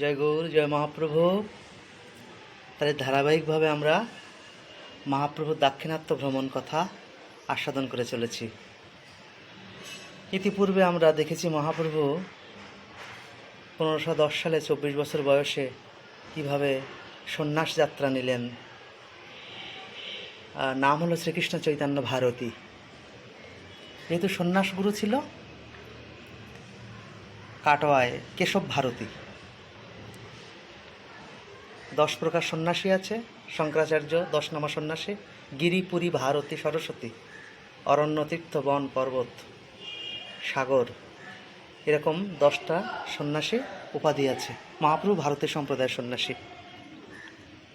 জয় গৌর, জয় মহাপ্রভু। তাহলে ধারাবাহিকভাবে আমরা মহাপ্রভুর দাক্ষিণাত্য ভ্রমণ কথা আস্বাদন করে চলেছি। ইতিপূর্বে আমরা দেখেছি মহাপ্রভু পনেরোশো দশ সালে চব্বিশ বছর বয়সে কীভাবে সন্ন্যাস যাত্রা নিলেন। নাম হলো শ্রীকৃষ্ণ চৈতন্য ভারতী। যেহেতু সন্ন্যাস গুরু ছিল, কাটোয়ায় কেশব ভারতী। দশ প্রকার সন্ন্যাসী আছে, শঙ্করাচার্য, দশ নামা সন্ন্যাসী গিরিপুরী ভারতী, সরস্বতী অরণ্য তীর্থ বন, পর্বত, সাগর, এরকম দশটা সন্ন্যাসী উপাধি আছে। মহাপ্রভু ভারতের সম্প্রদায়ের সন্ন্যাসী।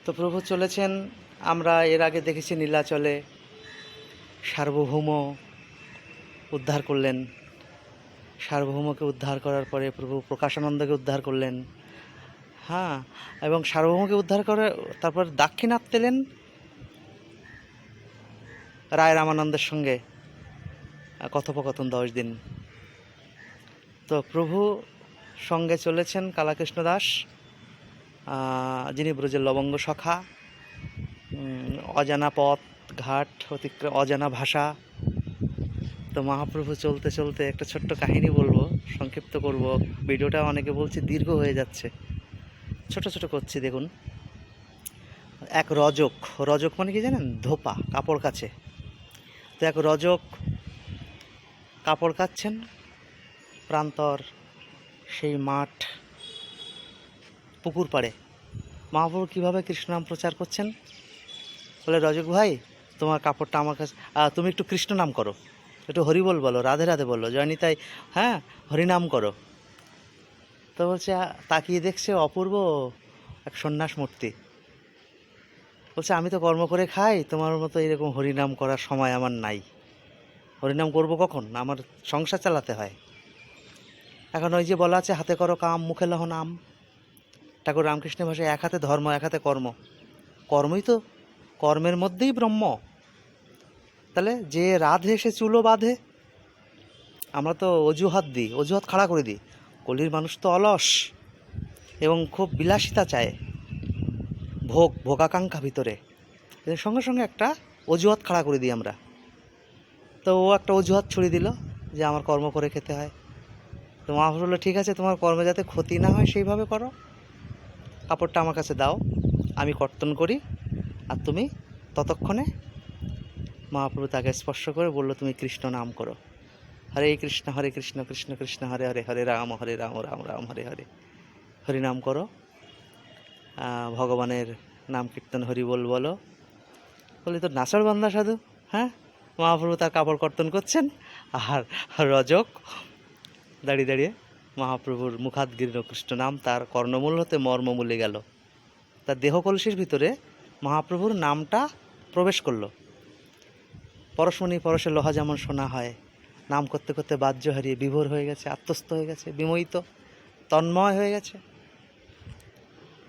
তো প্রভু চলেছেন, আমরা এর আগে দেখেছি নীলাচলে, সার্বভৌম উদ্ধার করলেন। সার্বভৌমকে উদ্ধার করার পরে প্রভু প্রকাশানন্দকে উদ্ধার করলেন। হ্যাঁ এবং সার্বভৌমকে উদ্ধার করে, তারপর দাক্ষিণাত পেলেন রায় রামানন্দের সঙ্গে কথোপকথন দশ দিন। তো প্রভু সঙ্গে চলেছেন কালাকৃষ্ণ দাস যিনি ব্রজের লবঙ্গ সখা অজানা পথ, ঘাট অতিক্রম অজানা ভাষা। তো মহাপ্রভু চলতে চলতে একটা ছোট্ট কাহিনী বলব, সংক্ষিপ্ত করব। ভিডিওটা অনেকে বলছে দীর্ঘ হয়ে যাচ্ছে। ছোট ছোট করছি, দেখুন। এক রজক রজক মানে কি জানেন? ধোপা, কাপড় কাছে। তো এক রজক কাপড় কাচ্ছেন, প্রান্তর, সেই মাঠ, পুকুর পাড়ে। মহাপ্রভু কীভাবে কৃষ্ণনাম প্রচার করছেন? বলে, রজক ভাই, তোমার কাপড়টা আমার কাছে তুমি একটু কৃষ্ণ নাম করো। একটু হরিবল বলো, রাধে রাধে বলো, জয়নিতাই হ্যাঁ হরিনাম করো। তো বলছে তাকিয়ে দেখছে অপূর্ব এক সন্ন্যাস মূর্তি। বলছে, আমি তো কর্ম করে খাই, তোমার মতো এরকম হরিনাম করার সময় আমার নাই। হরিনাম করব কখন? আমার সংসার চালাতে হয়। এখন ওই যে বলা আছে, হাতে করো কাম, মুখে লহ নাম। ঠাকুর রামকৃষ্ণের ভাষায়, এক হাতে ধর্ম, এক হাতে কর্ম। কর্মই তো, কর্মের মধ্যেই ব্রহ্ম। তাহলে যে রাধে সে চুলো বাঁধে, আমরা তো অজুহাত দিই, অজুহাত খাড়া করে দিই। কলির মানুষ তো অলস এবং খুব বিলাসিতা চায় ভোগ, ভোগাকাঙ্ক্ষা ভিতরে। সঙ্গে সঙ্গে একটা অজুহাত খাড়া করে দিই আমরা। তো ও একটা অজুহাত ছড়িয়ে দিল যে আমার কর্ম করে খেতে হয়। তো মহাপুর বলল, ঠিক আছে, তোমার কর্মে যাতে ক্ষতি না হয় সেইভাবে করো। কাপড়টা আমার কাছে দাও, আমি কর্তন করি আর তুমি ততক্ষণে মহাপ্রভু তাকে স্পর্শ করে বলল, তুমি কৃষ্ণ নাম করো। হরে কৃষ্ণ হরে কৃষ্ণ কৃষ্ণ কৃষ্ণ, হরে হরে হরে রাম হরে রাম রাম রাম, হরে হরে। হরি নাম করো। ভগবানের নাম কীর্তন হরি বল বলো। বলি তো নাচর বান্দা সাধু হ্যাঁ? মহাপ্রভু তার কাপড় কর্তন করছেন, আর রজক, দাঁড়িয়ে দাঁড়িয়ে। মহাপ্রভুর মুখাদগির কৃষ্ণ নাম, তার কর্ণমূল হতে মর্মমূলে গেল। তার দেহ কলসির ভিতরে মহাপ্রভুর নামটা প্রবেশ করল। পরশমণি পরশে লোহা যেমন শোনা হয় নাম করতে করতে বাহ্য হারিয়ে বিভোর হয়ে গেছে, আত্মস্থ হয়ে গেছে, বিমোহিত, তন্ময় হয়ে গেছে।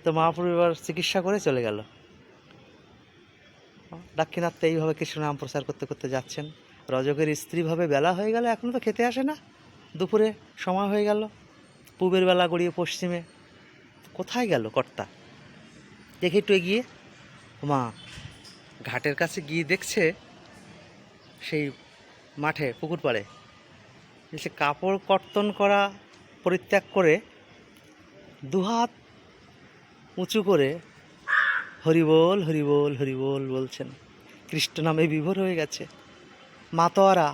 তো মহাপ্রভু এবার চিকিৎসা করে চলে গেল। দাক্ষিণাত্যে এইভাবে কৃষ্ণ নাম প্রচার করতে করতে যাচ্ছেন। রজকের স্ত্রীভাবে বেলা হয়ে গেল এখনও তো খেতে আসে না। দুপুরে সময় হয়ে গেল। পূবের বেলা গড়িয়ে পশ্চিমে। কোথায় গেল কর্তা? দেখে একটু এগিয়ে। মা, ঘাটের কাছে গিয়ে দেখছে সেই মাঠে, পুকুর পাড়ে। সে কাপড় কর্তন করা পরিত্যাগ করে দুহাত উঁচু করে হরিবোল হরিবোল হরিবোল বলছেন। কৃষ্ণ নামে বিভোর হয়ে গেছে। মাতোয়ারা,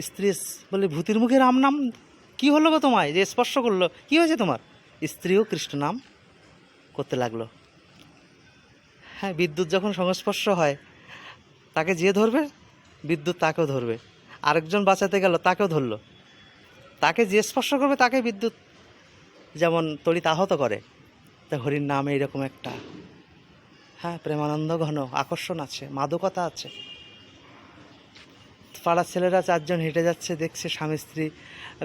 স্ত্রী বলে, ভূতির মুখে রাম নাম, কী হলো গো তোমায়? যে স্পর্শ করল, কী হয়েছে তোমার? স্ত্রীও কৃষ্ণ নাম করতে লাগল। হ্যাঁ বিদ্যুৎ যখন সংস্পর্শ হয়, তাকে যে ধরবে বিদ্যুৎ তাকেও ধরবে। আরেকজন বাঁচাতে গেল, তাকেও ধরলো। তাকে যে স্পর্শ করবে, তাকে বিদ্যুৎ যেমন তড়িৎ আহত করে, তা হরির নামে এরকম একটা। হ্যাঁ প্রেমানন্দ ঘন, আকর্ষণ আছে, মাদকতা আছে। পাড়ার ছেলেরা চারজন হেঁটে যাচ্ছে, দেখছে স্বামী স্ত্রী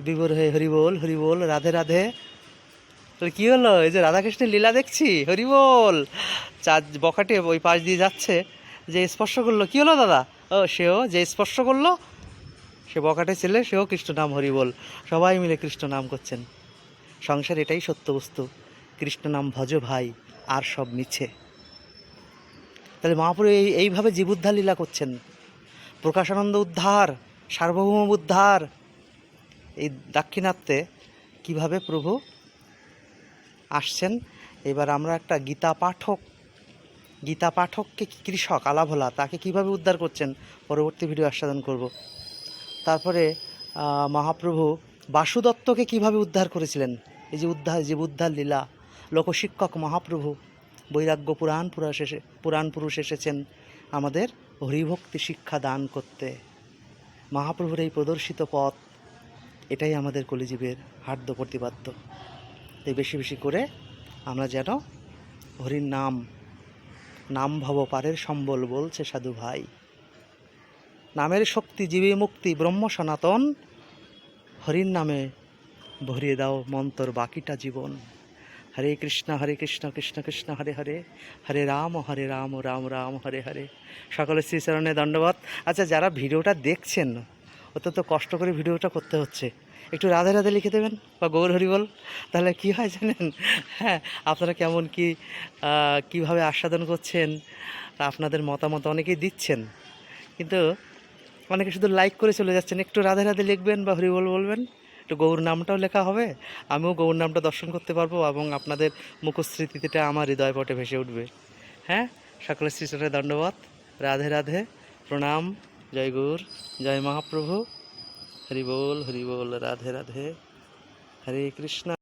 বিভোর হয়ে হরিবোল হরিবোল রাধে রাধে। কী হলো? এই যে রাধাকৃষ্ণের লীলা দেখছি হরিবোল চার বকাটে ওই পাশ দিয়ে যাচ্ছে, যে স্পর্শ করল, কী হলো দাদা? সেও যে স্পর্শ করল, সে বকাটে ছেলে, সেও কৃষ্ণ নাম হরিবোল। সবাই মিলে কৃষ্ণ নাম করছেন। সংসার এটাই সত্য বস্তু। কৃষ্ণ নাম ভজ ভাই, আর সব মিছে। তাহলে মহাপুরু এই, এইভাবে জীবুদ্ধার লীলা করছেন। প্রকাশানন্দ উদ্ধার, সার্বভৌম উদ্ধার। এই দাক্ষিণাত্যে কীভাবে প্রভু আসছেন? এবার আমরা একটা গীতা পাঠক গীতা পাঠককে কৃষক, আলাভোলা, তাকে কীভাবে উদ্ধার করছেন? পরবর্তী ভিডিও আস্বাদন করব। তারপরে মহাপ্রভু বাসুদত্তকে কীভাবে উদ্ধার করেছিলেন? এই যে উদ্ধার যে উদ্ধার লীলা, লোকশিক্ষক মহাপ্রভু, বৈরাগ্য পুরাণ পুরুষ এসে পুরাণ পুরুষ এসেছেন আমাদের হরিভক্তি শিক্ষা দান করতে। মহাপ্রভুর এই প্রদর্শিত পথ, এটাই আমাদের কলিজীবের হার্দ প্রতিপাদ্য। তাই বেশি বেশি করে আমরা যেন হরির নাম নাম ভব পারের সম্বল বলছে সাধু ভাই। নামের শক্তি জীবে মুক্তি ব্রহ্ম সনাতন, হরির নামে ভরিয়ে দাও মন্তর বাকিটা জীবন। হরে কৃষ্ণ হরে কৃষ্ণ কৃষ্ণ কৃষ্ণ, হরে হরে হরে রাম হরে রাম রাম রাম, হরে হরে। সকলের শ্রীচরণে দণ্ডবাদ আচ্ছা যারা ভিডিওটা দেখছেন অত তো কষ্ট করে ভিডিওটা করতে হচ্ছে। একটু রাধে রাধে লিখে দেবেন বা গৌর হরি বল। তাহলে কি হয় জানেন? হ্যাঁ আপনারা কেমন কি কীভাবে আস্বাদন করছেন, আপনাদের মতামত অনেকেই দিচ্ছেন। কিন্তু অনেকে শুধু লাইক করে চলে যাচ্ছেন। একটু রাধে রাধে লিখবেন বা হরিবল বলবেন। একটু গৌর নামটাও লেখা হবে। আমিও গৌর নামটা দর্শন করতে পারব এবং আপনাদের মুখস্মৃতিটা আমার হৃদয় পটে ভেসে উঠবে। হ্যাঁ সকলের শ্রীচরণে দণ্ডবাদ রাধে রাধে, প্রণাম, জয় গৌর, জয় মহাপ্রভু। হরি বল হরি বল রাধে রাধে। হরে কৃষ্ণ।